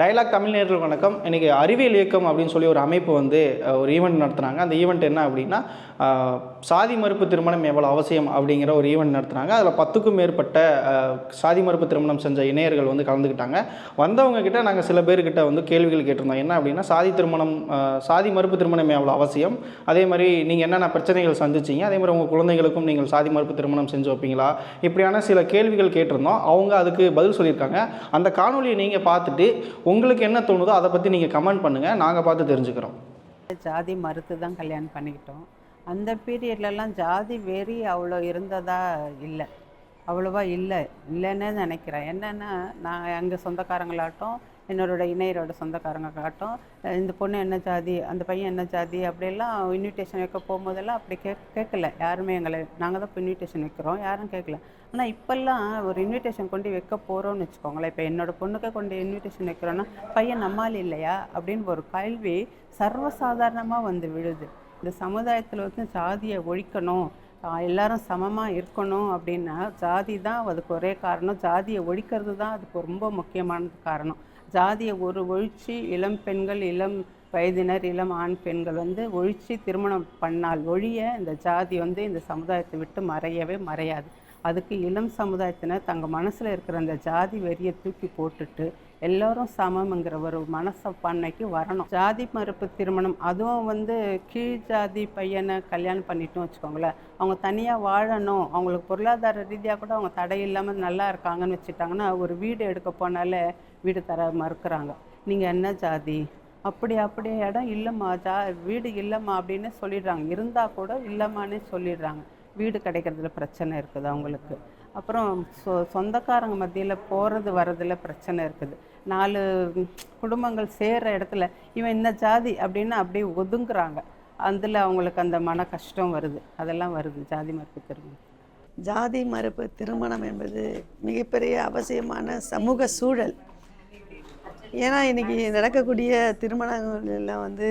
Dialogue Tamil நேர்கள் வணக்கம். இன்றைக்கி அறிவியல் இயக்கம் அப்படின்னு சொல்லி ஒரு அமைப்பு வந்து ஒரு ஈவெண்ட் நடத்துனாங்க அந்த ஈவெண்ட் என்ன அப்படின்னா சாதி மறுப்பு திருமணம் எவ்வளோ அவசியம் அப்படிங்கிற ஒரு ஈவெண்ட் நடத்துனாங்க அதில் பத்துக்கும் மேற்பட்ட சாதி மறுப்பு திருமணம் செஞ்ச இணையர்கள் வந்து கலந்துக்கிட்டாங்க. வந்தவங்க கிட்ட நாங்கள் சில பேர்கிட்ட வந்து கேள்விகள் கேட்டிருந்தோம். என்ன அப்படின்னா சாதி திருமணம் சாதி மறுப்பு திருமணம் எவ்வளோ அவசியம்? அதே மாதிரி நீங்கள் என்னென்ன பிரச்சனைகள் சந்திச்சீங்க? அதே மாதிரி உங்கள் குழந்தைகளுக்கும் நீங்கள் சாதி மறுப்பு திருமணம் செஞ்சு வைப்பீங்களா? இப்படியான சில கேள்விகள் கேட்டிருந்தோம். அவங்க அதுக்கு பதில் சொல்லியிருக்காங்க. அந்த காணொலியை நீங்கள் பார்த்துட்டு உங்களுக்கு என்ன தோணுதோ அதை பற்றி நீங்கள் கமெண்ட் பண்ணுங்கள் நாங்கள் பார்த்து தெரிஞ்சுக்கிறோம். ஜாதி மறுத்து தான் கல்யாணம் பண்ணிக்கிட்டோம். அந்த பீரியட்லலாம் ஜாதி வெறி அவ்வளோ இருந்ததா இல்லை. அவ்வளோவா இல்லை. இல்லைன்னு நினைக்கிறேன். என்னென்னா நான் எங்கள் சொந்தக்காரங்களாகட்டும் என்னோட இணையரோட சொந்தக்காரங்க காட்டும். இந்த பொண்ணு என்ன ஜாதி அந்த பையன் என்ன ஜாதி அப்படியெல்லாம் இன்விடேஷன் வைக்க போகும்போதெல்லாம் அப்படி கே கேட்கல. யாருமே எங்களை நாங்கள் தான் இப்போ இன்விடேஷன் வைக்கிறோம். யாரும் கேட்கல. ஆனால் இப்போல்லாம் ஒரு இன்விடேஷன் கொண்டு வைக்க போகிறோம்னு வச்சுக்கோங்களேன். இப்போ என்னோட பொண்ணுக்கு கொண்டு இன்விடேஷன் வைக்கிறோன்னா பையன் நம்மால் இல்லையா? அப்படின்னு ஒரு கேள்வி சர்வசாதாரணமாக வந்து விழுது. இந்த சமுதாயத்தில் வந்து ஜாதியை ஒழிக்கணும். எல்லாரும் சமமாக இருக்கணும் அப்படின்னா ஜாதி தான் அதுக்கு ஒரே காரணம். ஜாதியை ஒழிக்கிறது தான் அதுக்கு ரொம்ப முக்கியமானது காரணம். ஜாதியை ஒரு ஒழித்து இளம் பெண்கள் இளம் வயதினர் இளம் ஆண் பெண்கள் வந்து ஒழித்து திருமணம் பண்ணால் ஒழிய இந்த ஜாதி வந்து இந்த சமுதாயத்தை விட்டு மறையவே மறையாது. அதுக்கு இளம் சமுதாயத்தினர் தங்கள் மனசில் இருக்கிற அந்த ஜாதி வெறியை தூக்கி போட்டுட்டு எல்லோரும் சமம்ங்கிற ஒரு மனசப்பான்மைக்கு வரணும். ஜாதி மறுப்பு திருமணம் அதுவும் வந்து கீழ் ஜாதி பையனை கல்யாணம் பண்ணிட்டோம் வச்சுக்கோங்களேன். அவங்க தனியாக வாழணும். அவங்களுக்கு பொருளாதார ரீதியாக கூட அவங்க தடை இல்லாமல் நல்லா இருக்காங்கன்னு வச்சுட்டாங்கன்னா ஒரு வீடு எடுக்க போனாலே வீடு தர மறுக்கிறாங்க. நீங்கள் என்ன ஜாதி? அப்படி அப்படியே இடம் இல்லைம்மா ஜா வீடு இல்லைம்மா அப்படின்னு சொல்லிடுறாங்க. இருந்தால் கூட இல்லைம்மானே சொல்லிடுறாங்க. வீடு கிடைக்கிறதுல பிரச்சனை இருக்குது அவங்களுக்கு. அப்புறம் சொ சொந்தக்காரங்க மத்தியில் போகிறது வரதில் பிரச்சனை இருக்குது. நாலு குடும்பங்கள் சேர்கிற இடத்துல இவன் இந்த ஜாதி அப்படின்னு அப்படியே ஒதுங்குறாங்க. அதில் அவங்களுக்கு அந்த மன கஷ்டம் வருது. அதெல்லாம் வருது ஜாதி மறுப்பு திருமணம். ஜாதி மறுப்பு திருமணம் என்பது மிகப்பெரிய அவசியமான சமூக சூழல். ஏன்னா இன்றைக்கி நடக்கக்கூடிய திருமணங்களெல்லாம் வந்து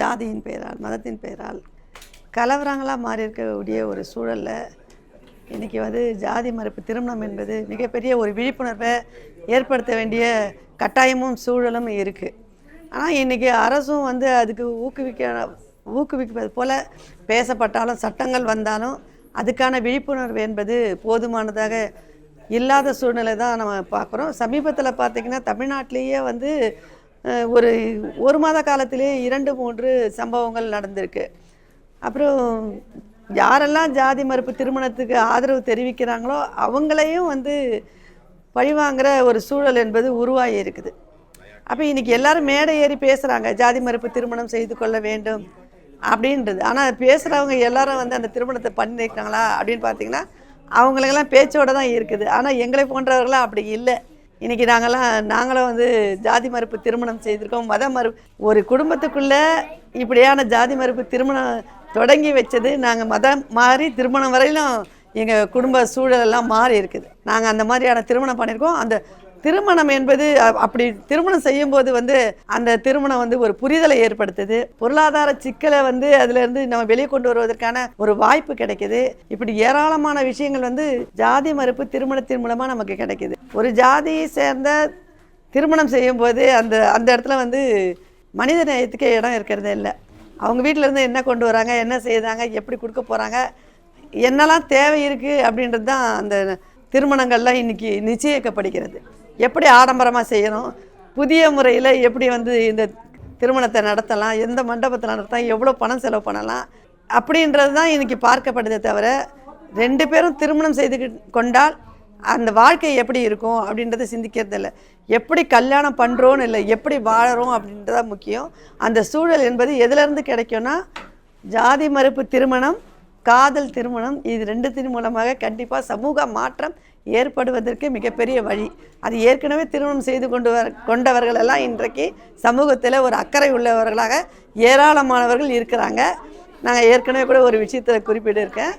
ஜாதியின் பெயரால் மதத்தின் பெயரால் கலவரங்களாக மாறி இருக்கக்கூடிய ஒரு சூழலில் இன்றைக்கி வந்து ஜாதி மறுப்பு திருமணம் என்பது மிகப்பெரிய ஒரு விழிப்புணர்வை ஏற்படுத்த வேண்டிய கட்டாயமும் சூழலும் இருக்குது ஆனால் இன்றைக்கி அரசும் வந்து அதுக்கு ஊக்குவிக்க ஊக்குவிப்பது போல் பேசப்பட்டாலும் சட்டங்கள் வந்தாலும் அதுக்கான விழிப்புணர்வு என்பது போதுமானதாக இல்லாத சூழ்நிலை தான் நம்ம பார்க்குறோம். சமீபத்தில் பார்த்திங்கன்னா தமிழ்நாட்டிலேயே வந்து ஒரு ஒரு மாத காலத்திலேயே இரண்டு மூன்று சம்பவங்கள் நடந்திருக்கு. அப்புறம் யாரெல்லாம் ஜாதி மறுப்பு திருமணத்துக்கு ஆதரவு தெரிவிக்கிறாங்களோ அவங்களையும் வந்து பழிவாங்கிற ஒரு சூழல் என்பது உருவாகி இருக்குது. அப்போ இன்றைக்கி எல்லாரும் மேடை ஏறி பேசுகிறாங்க ஜாதி மறுப்பு திருமணம் செய்து கொள்ள வேண்டும் அப்படின்றது. ஆனால் பேசுகிறவங்க எல்லாரும் வந்து அந்த திருமணத்தை பண்ணியிருக்காங்களா அப்படின்னு பார்த்தீங்கன்னா அவங்களுக்கெல்லாம் பேச்சோட தான் இருக்குது. ஆனால் எங்களை போன்றவர்களாம் அப்படி இல்லை. இன்றைக்கி நாங்கள்லாம் நாங்களும் வந்து ஜாதி மறுப்பு திருமணம் செய்திருக்கோம் மத மறு ஒரு குடும்பத்துக்குள்ளே இப்படியான ஜாதி மறுப்பு திருமணம் தொடங்கி வச்சது. நாங்கள் மதம் மாறி திருமணம் வரையிலும் எங்கள் குடும்ப சூழலெல்லாம் மாறி இருக்குது. நாங்கள் அந்த மாதிரியான திருமணம் பண்ணியிருக்கோம் அந்த திருமணம் என்பது அப்படி திருமணம் செய்யும்போது வந்து அந்த திருமணம் வந்து ஒரு புரிதலை ஏற்படுத்துது. பொருளாதார சிக்கலை வந்து அதுலேருந்து நம்ம வெளியே கொண்டு வருவதற்கான ஒரு வாய்ப்பு கிடைக்குது. இப்படி ஏராளமான விஷயங்கள் வந்து ஜாதி மறுப்பு திருமணத்தின் மூலமாக நமக்கு கிடைக்குது. ஒரு ஜாதியை சேர்ந்த திருமணம் செய்யும்போது அந்த அந்த இடத்துல வந்து மனித நேயத்துக்கு இடம் இருக்கிறதே இல்லை. அவங்க வீட்டில் இருந்து என்ன கொண்டு வராங்க என்ன செய்தாங்க எப்படி கொடுக்க போகிறாங்க என்னெல்லாம் தேவை இருக்குது அப்படின்றது தான் அந்த திருமணங்கள்லாம் இன்றைக்கி நிச்சயிக்கப்படுகிறது. எப்படி ஆடம்பரமாக செய்யணும் புதிய முறையில் எப்படி வந்து இந்த திருமணத்தை நடத்தலாம் எந்த மண்டபத்தில் நடத்தலாம் எவ்வளோ பணம் செலவு பண்ணலாம் அப்படின்றது தான் இன்றைக்கி பார்க்கப்படுதே தவிர ரெண்டு பேரும் திருமணம் செய்து கொண்டால் அந்த வாழ்க்கை எப்படி இருக்கும் அப்படின்றத சிந்திக்கிறது இல்லை. எப்படி கல்யாணம் பண்ணுறோன்னு இல்லை எப்படி வாழறோம் அப்படின்றத முக்கியம். அந்த சூழல் என்பது எதுலேருந்து கிடைக்கும்னா ஜாதி மறுப்பு திருமணம் காதல் திருமணம் இது ரெண்டுத்தின் மூலமாக கண்டிப்பாக சமூக மாற்றம் ஏற்படுவதற்கு மிகப்பெரிய வழி. அது ஏற்கனவே திருமணம் செய்து கொண்டு வர கொண்டவர்களெல்லாம் இன்றைக்கு சமூகத்தில் ஒரு அக்கறை உள்ளவர்களாக ஏராளமானவர்கள் இருக்கிறாங்க. நாங்கள் ஏற்கனவே கூட ஒரு விஷயத்தில் குறிப்பிட்டிருக்கேன்.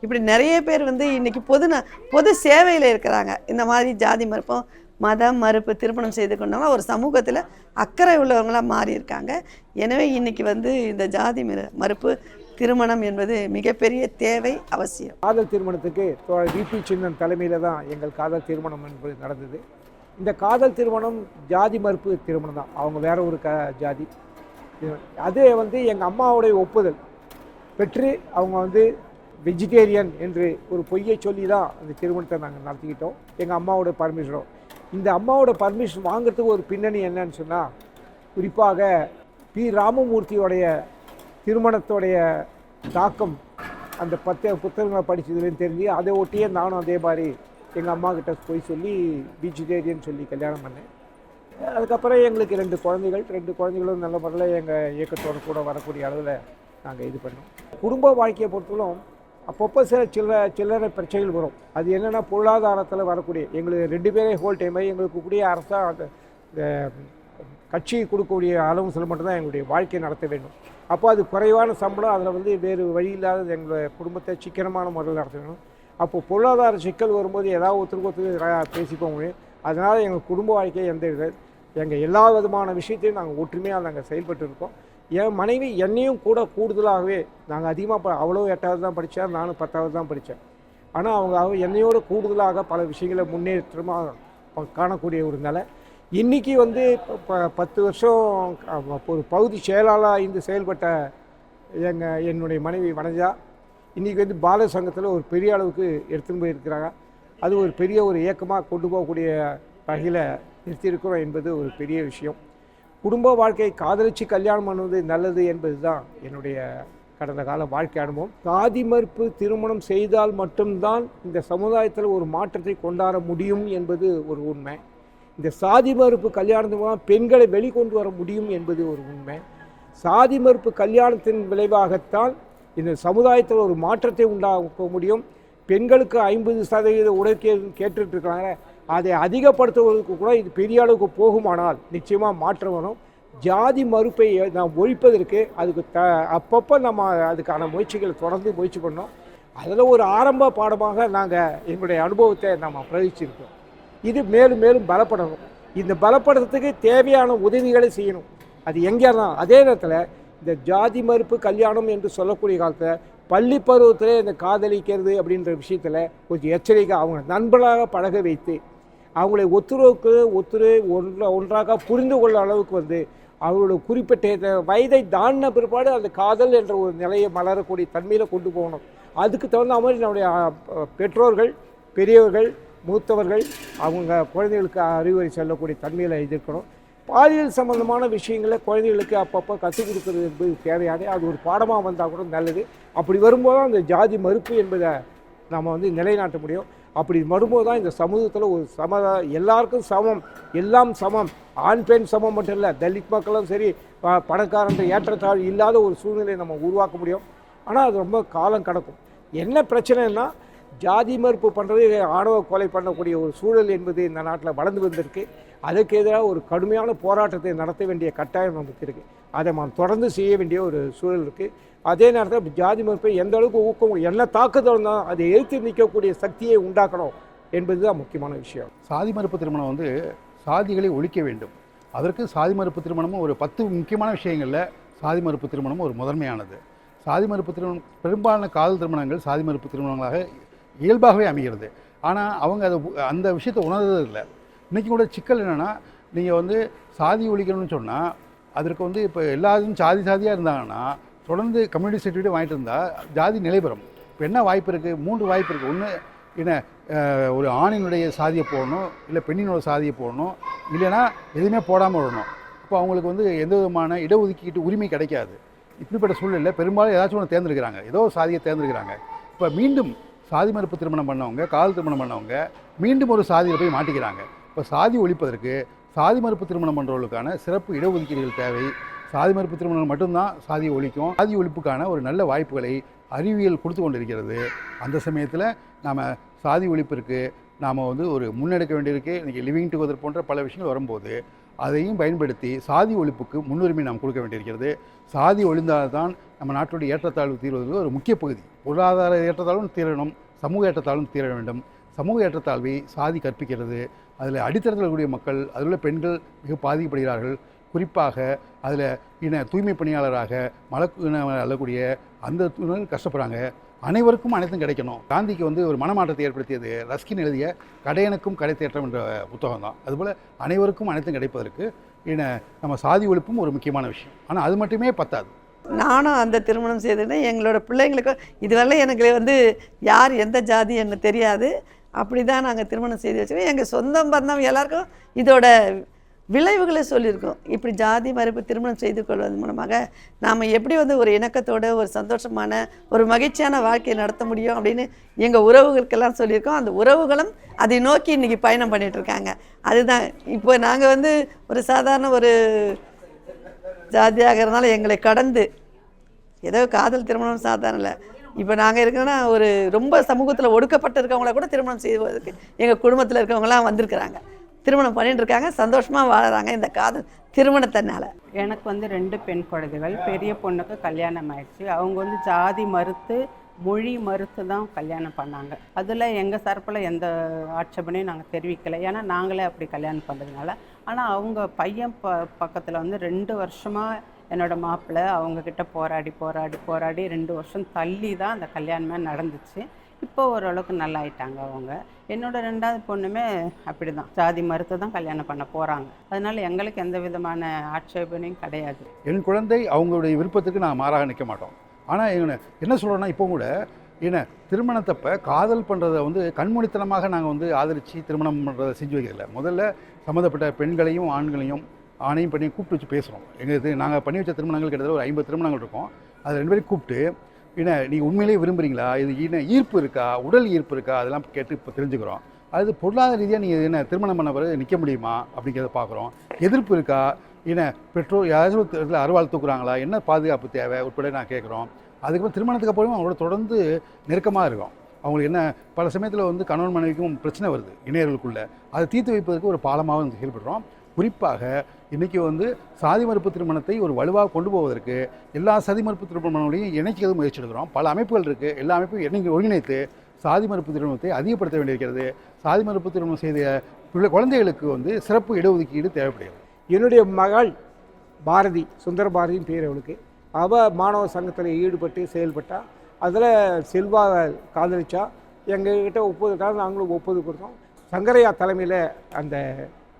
இப்படி நிறைய பேர் வந்து இன்னைக்கு பொது ந- பொது சேவையில் இருக்கிறாங்க. இந்த மாதிரி ஜாதி மறுப்பும் மதம் மறுப்பு திருமணம் செய்து கொண்டவங்க ஒரு சமூகத்தில் அக்கறை உள்ளவங்களாக மாறி இருக்காங்க. எனவே இன்னைக்கு வந்து இந்த ஜாதி மறுப்பு திருமணம் என்பது மிகப்பெரிய தேவை அவசியம். காதல் திருமணத்துக்கு விபி சின்னன் தலைமையில் தான் எங்கள் காதல் திருமணம் என்பது நடந்தது. இந்த காதல் திருமணம் ஜாதி மறுப்பு திருமணம் தான். அவங்க வேற ஒரு க ஜாதி. அது வந்து எங்கள் அம்மாவுடைய ஒப்புதல். பெற்று அவங்க வந்து வெஜிடேரியன் என்று ஒரு பொய்யை சொல்லி தான் அந்த திருமணத்தை நாங்கள் நடத்திக்கிட்டோம். எங்கள் அம்மாவோட பர்மிஷனும் இந்த அம்மாவோட பர்மிஷன் வாங்குறதுக்கு ஒரு பின்னணி என்னன்னு சொன்னால் குறிப்பாக பி. ராமமூர்த்தியோடைய திருமணத்தோடைய தாக்கம் அந்த பத்து புத்தகங்களை படித்ததுலேருந்து தெரிஞ்சு அதை ஒட்டியே நானும் அதே மாதிரி எங்கள் அம்மா கிட்ட போய் சொல்லி வெஜிடேரியன் சொல்லி கல்யாணம் பண்ணேன். அதுக்கப்புறம் எங்களுக்கு ரெண்டு குழந்தைகள் ரெண்டு குழந்தைகளும் நல்ல முறையில் எங்கள் இயக்கத்தோட கூட வரக்கூடிய அளவில் நாங்கள் இது பண்ணோம். குடும்ப வாழ்க்கையை பொறுத்தவரைக்கும் அப்பப்போ சில சில்லற சில்லறை பிரச்சனைகள் வரும். அது என்னென்னா பொருளாதாரத்தில் வரக்கூடிய எங்களுக்கு ரெண்டு பேரே ஹோல் டைமை எங்களுக்கு கூடிய அரசாங்க அந்த கட்சி கொடுக்கக்கூடிய அளவு மட்டும்தான் எங்களுடைய வாழ்க்கையை நடத்த வேண்டும். அப்போ அது குறைவான சம்பளம் அதில் வந்து வேறு வழி இல்லாத எங்களுடைய குடும்பத்தை சிக்கனமான முறையில் நடத்த வேணும் அப்போ பொருளாதார சிக்கல் வரும்போது ஏதாவது ஒருத்தருக்கு ஒருத்தருக்கு பேசிப்போம் முடியும் அதனால் எங்கள் குடும்ப வாழ்க்கையை எந்த வித எங்கள் எல்லா விதமான விஷயத்தையும் நாங்கள் ஒற்றுமையாக நாங்கள் செயல்பட்டு இருக்கோம். என் மனைவி என்னையும் கூட கூடுதலாகவே நாங்கள் அதிகமாக ப அவ்வளோ எட்டாவது தான் படித்தேன் நானும் பத்தாவது தான் படித்தேன் ஆனால் அவங்க அவ- என்னையோட கூடுதலாக பல விஷயங்களை முன்னேற்றமாக காணக்கூடிய ஒரு நிலை. இன்றைக்கி வந்து இப்போ ப- பத்து வருஷம் ஒரு பகுதி செயலாளராக இருந்து செயல்பட்ட எங்கள் என்னுடைய மனைவி வனஜா இன்றைக்கி வந்து பால சங்கத்தில் ஒரு பெரிய அளவுக்கு எடுத்துன்னு போயிருக்கிறாங்க. அது ஒரு பெரிய ஒரு இயக்கமாக கொண்டு போகக்கூடிய வகையில் நிறுத்தியிருக்கிறோம் என்பது ஒரு பெரிய விஷயம். குடும்ப வாழ்க்கையை காதலிச்சு கல்யாணம் பண்ணுவது நல்லது என்பது தான் என்னுடைய கடந்த கால வாழ்க்கை அனுபவம். சாதி மறுப்பு திருமணம் செய்தால் மட்டும்தான் இந்த சமுதாயத்தில் ஒரு மாற்றத்தை கொண்டாட முடியும் என்பது ஒரு உண்மை. இந்த சாதி மறுப்பு கல்யாணத்து பெண்களை வெளிக்கொண்டு வர முடியும் என்பது ஒரு உண்மை. சாதி மறுப்பு கல்யாணத்தின் விளைவாகத்தான் இந்த சமுதாயத்தில் ஒரு மாற்றத்தை உண்டாக்க முடியும். பெண்களுக்கு ஐம்பது சதவீத உடற்கே கேட்டுட்ருக்கிறாங்க அதை அதிகப்படுத்துவதற்கு கூட இது பெரிய அளவுக்கு போகுமானால் நிச்சயமாக மாற்றம் வரும். ஜாதி மறுப்பை நாம் ஒழிப்பதற்கு அதுக்கு த அப்பப்போ நம்ம அதுக்கான முயற்சிகளை தொடர்ந்து முயற்சி பண்ணோம். அதில் ஒரு ஆரம்ப பாடமாக நாங்கள் எங்களுடைய அனுபவத்தை நம்ம பிரதிச்சிருக்கோம் இது மேலும் மேலும் பலப்படணும். இந்த பலப்படுறதுக்கு தேவையான உதவிகளை செய்யணும். அது எங்கே தான் அதே நேரத்தில் இந்த ஜாதி மறுப்பு கல்யாணம் என்று சொல்லக்கூடிய காலத்தில் பள்ளி பருவத்தில் இந்த காதலிக்கிறது அப்படின்ற விஷயத்தில் கொஞ்சம் எச்சரிக்கை அவங்க நண்பர்களாக பழக வைத்து அவங்களை ஒத்துழைக்கு ஒத்துரு ஒன்றா ஒன்றாக புரிந்து கொள்ள அளவுக்கு வந்து அவங்களோட குறிப்பிட்ட வயதை தாண்டின பிற்பாடு அந்த காதல் என்ற ஒரு நிலையை மலரக்கூடிய தன்மையில் கொண்டு போகணும். அதுக்கு தகுந்த மாதிரி நம்முடைய பெற்றோர்கள் பெரியவர்கள் மூத்தவர்கள் அவங்க குழந்தைகளுக்கு அறிவுரை செல்லக்கூடிய தன்மையில் இருக்கணும் பாலியல் சம்பந்தமான விஷயங்களை குழந்தைகளுக்கு அப்பப்போ கற்றுக் கொடுக்குறது என்பது தேவையானே அது ஒரு பாடமாக வந்தால் கூட நல்லது. அப்படி வரும்போது அந்த ஜாதி மறுப்பு என்பதை நம்ம வந்து நிலைநாட்ட முடியும். அப்படி வரும்போது தான் இந்த சமூகத்தில் ஒரு சம எல்லாருக்கும் சமம். எல்லாம் சமம். ஆண் பெண் சமம் மட்டும் இல்லை தலித் மக்களும் சரி ப- பணக்காரன்ற ஏற்றத்தாழ் இல்லாத ஒரு சூழ்நிலையை நம்ம உருவாக்க முடியும். ஆனால் அது ரொம்ப காலம் கடக்கும். என்ன பிரச்சனைன்னா ஜாதி மறுப்பு பண்ணுறது ஆணவ கொலை பண்ணக்கூடிய ஒரு சூழல் என்பது இந்த நாட்டில் வளர்ந்து வந்திருக்கு. அதுக்கு எதிராக ஒரு கடுமையான போராட்டத்தை நடத்த வேண்டிய கட்டாயம் நமக்கு இருக்குது அதை நாம் தொடர்ந்து செய்ய வேண்டிய ஒரு சூழல் இருக்குது அதே நேரத்தில் ஜாதி மறுப்பை எந்த அளவுக்கு ஊக்கம் என்ன தாக்குதல் இருந்தாலும் அதை எதிர்த்து நிற்கக்கூடிய சக்தியை உண்டாக்கணும் என்பது தான் முக்கியமான விஷயம். சாதி மறுப்பு திருமணம் வந்து சாதிகளை ஒழிக்க வேண்டும். அதற்கு சாதி மறுப்பு திருமணமும் ஒரு பத்து முக்கியமான விஷயங்களில் சாதி மறுப்பு திருமணமும் ஒரு முதன்மையானது. சாதி மறுப்பு திருமணம் பெரும்பாலான காதல் திருமணங்கள் சாதி மறுப்பு திருமணங்களாக இயல்பாகவே அமைகிறது. ஆனால் அவங்க அதை அந்த விஷயத்தை உணர்றது இல்லை இன்றைக்கி கூட சிக்கல் என்னென்னா நீங்கள் வந்து சாதி ஒழிக்கணும்னு சொன்னால் அதற்கு வந்து இப்போ எல்லாரும் சாதி சாதியாக இருந்தாங்கன்னா தொடர்ந்து கம்யூனிட்டி சர்டிஃபிகேட் வாங்கிட்டு இருந்தால் ஜாதி நிலைபெறும் இப்போ என்ன வாய்ப்பு இருக்குது மூன்று வாய்ப்பு இருக்குது ஒன்று என்ன ஒரு ஆணினுடைய சாதியை போடணும் இல்லை பெண்ணினோட சாதியை போடணும் இல்லைன்னா எதுவுமே போடாமல் விடணும். இப்போ அவங்களுக்கு வந்து எந்த விதமான இடஒதுக்கீட்டு உரிமை கிடைக்காது. இப்படிப்பட்ட சூழ்நிலையில் பெரும்பாலும் ஏதாச்சும் ஒன்று தேர்ந்தெடுக்கிறாங்க. ஏதோ ஒரு சாதியை தேர்ந்தெடுக்கிறாங்க. இப்போ மீண்டும் சாதி மறுப்பு திருமணம் பண்ணவங்க காதல் திருமணம் பண்ணவங்க மீண்டும் ஒரு சாதியில் போய் மாட்டிக்கிறாங்க. இப்போ சாதி ஒழிப்பதற்கு சாதி மறுப்பு திருமணம் பண்ணுறவர்களுக்கான சிறப்பு இடஒதுக்கீடுகள் தேவை. சாதி மறுப்பு திருமணம் மட்டும்தான் சாதியை ஒழிக்கும். சாதி ஒழிப்புக்கான ஒரு நல்ல வாய்ப்புகளை அறிவியல் கொடுத்து கொண்டிருக்கிறது. அந்த சமயத்தில் நாம் சாதி ஒழிப்பிற்கு நாம் வந்து ஒரு முன்னெடுக்க வேண்டியிருக்கு. இன்றைக்கி லிவிங் டுகெதர் போன்ற பல விஷயங்கள் வரும்போது அதையும் பயன்படுத்தி சாதி ஒழிப்புக்கு முன்னுரிமை நாம் கொடுக்க வேண்டியிருக்கிறது. சாதி ஒழிந்தால்தான் நம்ம நாட்டுடைய ஏற்றத்தாழ்வு தீர்வதற்கு ஒரு முக்கிய பகுதி. பொருளாதார ஏற்றத்தாழ்வும் தீரணும். சமூக ஏற்றத்தாழ்வும் தீர வேண்டும். சமூக ஏற்றத்தாழ்வை சாதி கற்பிக்கிறது அதில் அடித்தளத்தில் இருக்கக்கூடிய மக்கள் அதில் உள்ள பெண்கள் மிக பாதிக்கப்படுகிறார்கள். குறிப்பாக அதில் இன தூய்மை பணியாளராக மலக்குன அல்லக்கூடிய அந்த கஷ்டப்படுறாங்க. அனைவருக்கும் அனைத்தும் கிடைக்கணும். காந்திக்கு வந்து ஒரு மனமாற்றத்தை ஏற்படுத்தியது ரஸ்கின் எழுதிய கடையனுக்கும் கடை தேற்றம் என்ற புத்தகம் தான். அதுபோல் அனைவருக்கும் அனைத்தும் கிடைப்பதற்கு இன நம்ம சாதி ஒழிப்பும் ஒரு முக்கியமான விஷயம். ஆனால் அது மட்டுமே பத்தாது. நானும் அந்த திருமணம் செய்துட்டேன். எங்களோட பிள்ளைங்களுக்கும் இதுவரை எனக்கு வந்து யார் எந்த ஜாதி என்ன தெரியாது. அப்படி தான் நாங்கள் திருமணம் செய்து வச்சுக்கோம் எங்கள் சொந்தம் பந்தம் எல்லாருக்கும் இதோட விளைவுகளை சொல்லியிருக்கோம். இப்படி ஜாதி மறுப்பு திருமணம் செய்து கொள்வதன் மூலமாக நாம் எப்படி வந்து ஒரு இணக்கத்தோட ஒரு சந்தோஷமான ஒரு மகிழ்ச்சியான வாழ்க்கையை நடத்த முடியும் அப்படின்னு எங்கள் உறவுகளுக்கெல்லாம் சொல்லியிருக்கோம். அந்த உறவுகளும் அதை நோக்கி இன்றைக்கி பயணம் பண்ணிகிட்ருக்காங்க இருக்காங்க. அதுதான் இப்போ நாங்கள் வந்து ஒரு சாதாரண ஒரு ஜாதியாகிறதுனால எங்களை கடந்து ஏதோ காதல் திருமணம் சாதாரணம் இல்லை. இப்போ நாங்கள் இருக்கோன்னா ஒரு ரொம்ப சமூகத்தில் ஒடுக்கப்பட்டு இருக்கவங்கள கூட திருமணம் செய்வதற்கு எங்கள் குடும்பத்தில் இருக்கவங்களாம் வந்திருக்கிறாங்க. திருமணம் பண்ணிட்டு இருக்காங்க சந்தோஷமாக வாழறாங்க இந்த காதல் திருமணத்தினால. எனக்கு வந்து ரெண்டு பெண் குழந்தைகள். பெரிய பொண்ணுக்கு கல்யாணம் ஆயிடுச்சு. அவங்க வந்து ஜாதி மறுத்து மொழி மறுத்து தான் கல்யாணம் பண்ணாங்க. அதில் எங்கள் சார்பில் எந்த ஆட்சேபனையும் நாங்கள் தெரிவிக்கலை. ஏன்னா நாங்களே அப்படி கல்யாணம் பண்ணுறதுனால ஆனால் அவங்க பையன் ப பக்கத்தில் வந்து ரெண்டு வருஷமாக என்னோட மாப்பிள்ளை அவங்கக்கிட்ட போராடி போராடி போராடி ரெண்டு வருஷம் தள்ளி தான் அந்த கல்யாணமே நடந்துச்சு. இப்போ ஓரளவுக்கு நல்லா ஆயிட்டாங்க அவங்க. என்னோட ரெண்டாவது பொண்ணுமே அப்படி தான் ஜாதி மறுத்து தான் கல்யாணம் பண்ண போகிறாங்க அதனால எங்களுக்கு எந்த விதமான ஆட்சேபனையும் கிடையாது. என் குழந்தை அவங்களுடைய விருப்பத்துக்கு நான் மாறாக நிற்க மாட்டோம். ஆனால் என்ன என்ன சொல்கிறேன்னா இப்போ கூட ஏன்னா திருமணத்தப்ப காதல் பண்ணுறதை வந்து கண்மூடித்தனமாக நாங்கள் வந்து ஆதரித்து திருமணம் பண்ணுறதை செஞ்சு வைக்கிறதில்ல முதல்ல சம்மந்தப்பட்ட பெண்களையும் ஆண்களையும் ஆணையும் பண்ணி கூப்பிட்டு வச்சு பேசுகிறோம் எங்கள் இது நாங்கள் பண்ணி வச்ச திருமணங்கள் கிட்டத்தட்ட ஒரு ஐம்பது திருமணங்கள் இருக்கும். அது ரெண்டு பேரும் கூப்பிட்டு என்ன நீங்கள் உண்மையிலேயே விரும்புகிறீங்களா இது என்ன ஈர்ப்பு இருக்கா? உடல் ஈர்ப்பு இருக்கா? அதெல்லாம் கேட்டு இப்போ தெரிஞ்சுக்கிறோம். அது பொருளாதார ரீதியாக நீங்கள் என்ன திருமணம் பண்ண பிறகு நிற்க முடியுமா? அப்படிங்கிறத பார்க்குறோம் எதிர்ப்பு இருக்கா? என்ன பெற்றோர் யாராச்சும் ஒரு இடத்துல அறுவாள் தூக்குறாங்களா? என்ன பாதுகாப்பு தேவை? உட்பட நான் கேட்குறோம் அதுக்கப்புறம் திருமணத்துக்கு அப்புறமும் அவங்களோட தொடர்ந்து நெருக்கமாக இருக்கும். அவங்களுக்கு என்ன பல சமயத்தில் வந்து கணவன் மனைவிக்கும் பிரச்சனை வருது இணையர்களுக்குள்ளே. அதை தீர்த்து வைப்பதற்கு ஒரு பாலமாக வந்து செயல்படுறோம். குறிப்பாக இன்றைக்கி வந்து சாதி மறுப்பு திருமணத்தை ஒரு வலுவாக கொண்டு போவதற்கு எல்லா சாதி மறுப்பு திருமணங்களையும் இணைக்கிறது முயற்சி எடுக்கிறோம். பல அமைப்புகள் இருக்குது எல்லா அமைப்பும் இணைந்து ஒருங்கிணைத்து சாதி மறுப்பு திருமணத்தை அதிகப்படுத்த வேண்டியிருக்கிறது. சாதி மறுப்பு திருமணம் செய்த பிள்ளை குழந்தைகளுக்கு வந்து சிறப்பு இடஒதுக்கீடு தேவைப்படுகிறது. என்னுடைய மகள் பாரதி சுந்தர பாரதியின் பேர் அவளுக்கு. அவள் மாணவ சங்கத்தில் ஈடுபட்டு செயல்பட்டா. அதில் செல்வாவை காதலிச்சா. எங்ககிட்ட ஒப்புதல் நாங்களும் ஒப்புதல் கொடுத்தோம். சங்கரையா தலைமையில் அந்த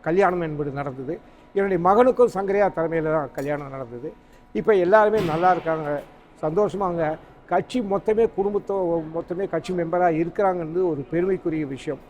கல்யாணம் என்பது நடந்தது. என்னுடைய மகனுக்கும் சங்கரையா தலைமையில் தான் கல்யாணம் நடந்தது. இப்போ எல்லாருமே நல்லா இருக்காங்க. சந்தோஷமாங்க கட்சி மொத்தமே குடும்பத்தோ மொத்தமே கட்சி மெம்பராக இருக்கிறாங்கன்றது ஒரு பெருமைக்குரிய விஷயம்.